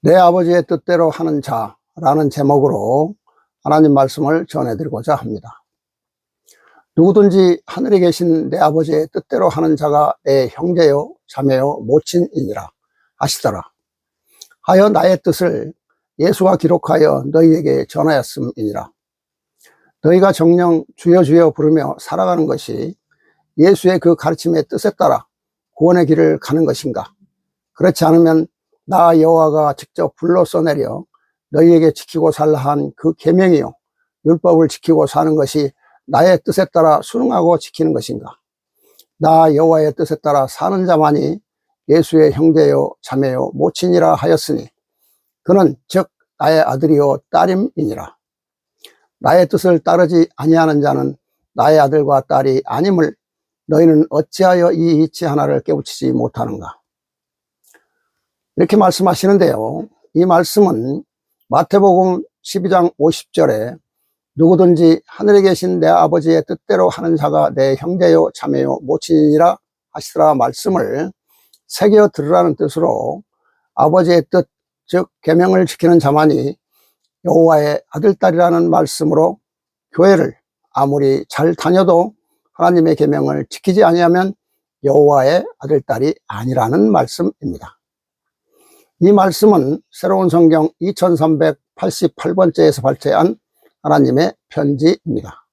내 아버지의 뜻대로 하는 자라는 제목으로 하나님 말씀을 전해드리고자 합니다. 누구든지 하늘에 계신 내 아버지의 뜻대로 하는 자가 내 형제요, 자매요, 모친이니라 하시더라. 하여 나의 뜻을 예수가 기록하여 너희에게 전하였음이니라. 너희가 정령 주여 주여 부르며 살아가는 것이 예수의 그 가르침의 뜻에 따라 구원의 길을 가는 것인가? 그렇지 않으면 나 여호와가 직접 불러 써내려 너희에게 지키고 살라 한 그 계명이요 율법을 지키고 사는 것이 나의 뜻에 따라 순응하고 지키는 것인가? 나 여호와의 뜻에 따라 사는 자만이 예수의 형제요 자매요 모친이라 하였으니 그는 즉 나의 아들이요 딸임이니라. 나의 뜻을 따르지 아니하는 자는 나의 아들과 딸이 아님을 너희는 어찌하여 이 이치 하나를 깨우치지 못하는가? 이렇게 말씀하시는데요. 이 말씀은 마태복음 12장 50절에 누구든지 하늘에 계신 내 아버지의 뜻대로 하는 자가 내 형제요 자매요 모친이라 하시더라 말씀을 새겨 들으라는 뜻으로 아버지의 뜻, 즉 계명을 지키는 자만이 여호와의 아들 딸이라는 말씀으로 교회를 아무리 잘 다녀도 하나님의 계명을 지키지 아니하면 여호와의 아들 딸이 아니라는 말씀입니다. 이 말씀은 새로운 성경 2388번째에서 발췌한 하나님의 편지입니다.